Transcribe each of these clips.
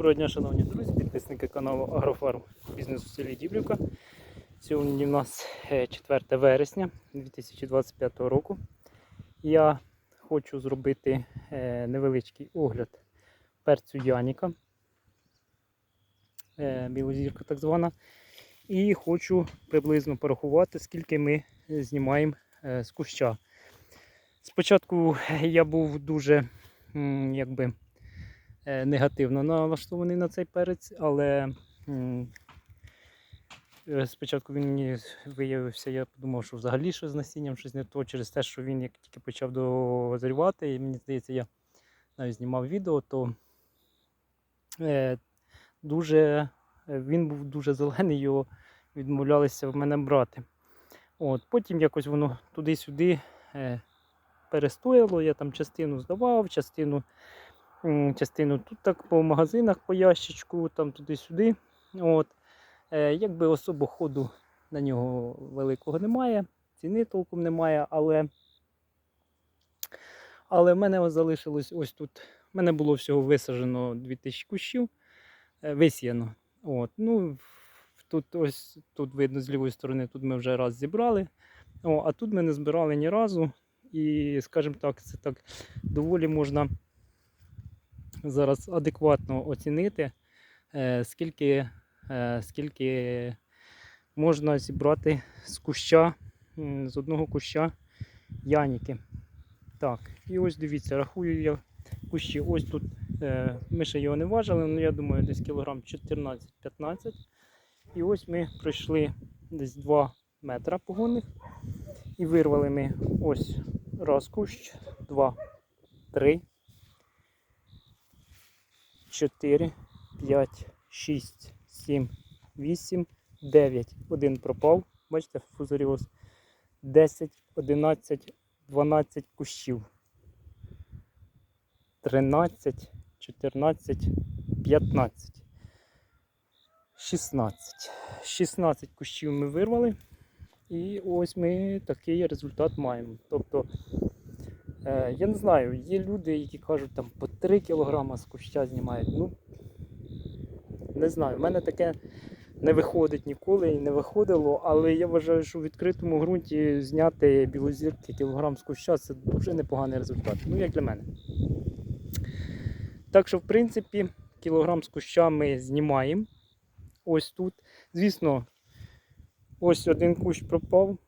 Доброго дня, шановні друзі, підписники каналу Агрофарм Бізнес у селі Діблюка. Сьогодні в нас е, 4 вересня 2025 року. Я хочу зробити е, невеличкий огляд перцю Яніка, е, білозірка так звана. І хочу приблизно порахувати, скільки ми знімаємо е, з куща. Спочатку я був дуже якби е, негативно налаштований на цей перець, але е, спочатку він мені виявився, я подумав, що взагалі щось з насінням щось не то, через те, що він як тільки почав дозрівати, і мені здається, я навіть знімав відео, то е, дуже, е, він був дуже зелений, його відмовлялися в мене брати. От, потім якось воно туди-сюди е, перестояло, я там частину здавав, частину частину тут так по магазинах по ящичку, там туди-сюди. От. Е, якби особо ходу на нього великого немає, ціни толком немає, але, але в мене залишилось ось тут. У мене було всього висаджено 2000 кущів, е, висіяно. От. Ну, тут ось тут видно з лівої сторони, тут ми вже раз зібрали. О, а тут ми не збирали ні разу. І, скажімо так, це так доволі можна зараз адекватно оцінити, е, скільки, е, скільки можна зібрати з куща, з одного куща яніки. Так, і ось дивіться, рахую я кущі. Ось тут е, ми ще його не важили, але я думаю, десь кілограм 14-15. І ось ми пройшли десь 2 метра погонних. І вирвали ми ось раз кущ, два, три, 4, 5, 6, 7, 8, 9. Один пропав. Бачите, фузаріоз. 10, 11, 12 кущів. 13, 14, 15. 16. 16 кущів ми вирвали. І ось ми такий результат маємо. Тобто Е, я не знаю, є люди, які кажуть, там по 3 кг з куща знімають. Ну, не знаю, в мене таке не виходить ніколи і не виходило, але я вважаю, що в відкритому ґрунті зняти білозірки кілограм з куща це дуже непоганий результат. Ну, як для мене. Так що, в принципі, кілограм з куща ми знімаємо. Ось тут. Звісно, ось один кущ пропав,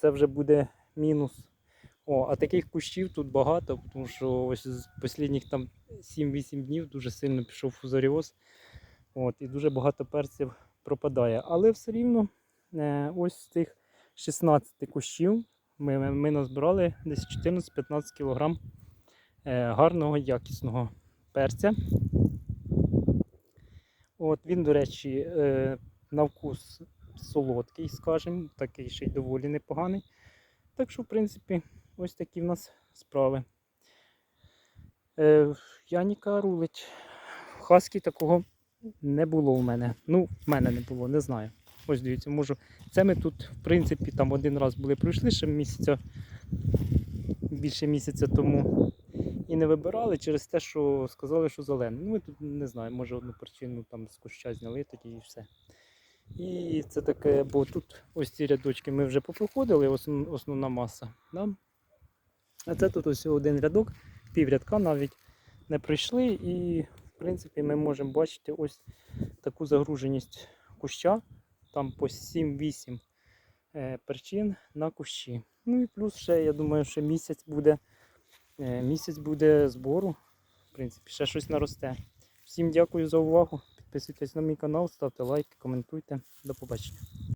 це вже буде мінус. О, а таких кущів тут багато, тому що ось з останніх там 7-8 днів дуже сильно пішов фузаріоз. От, і дуже багато перців пропадає. Але все рівно е, ось з цих 16 кущів ми, ми, назбирали десь 14-15 кг е, гарного якісного перця. От, Він, до речі, е, на вкус солодкий, скажімо, такий ще й доволі непоганий. Так що, в принципі, ось такі в нас справи. Е, Яніка рулить. В Хаскі такого не було у мене. Ну, в мене не було, не знаю. Ось дивіться, можу. Це ми тут, в принципі, там один раз були пройшли ще місяця, більше місяця тому. І не вибирали через те, що сказали, що зелений. Ну, ми тут не знаю, може одну причину там з куща зняли тоді і все. І це таке, бо тут ось ці рядочки ми вже попроходили, основ- основна маса. Да? А це тут ось один рядок, піврядка навіть не пройшли. І в принципі ми можемо бачити ось таку загруженість куща. Там по 7-8 е, перчин на кущі. Ну і плюс ще, я думаю, що місяць буде, е, місяць буде збору. В принципі, ще щось наросте. Всім дякую за увагу. Підписуйтесь на мій канал, ставте лайки, коментуйте. До побачення.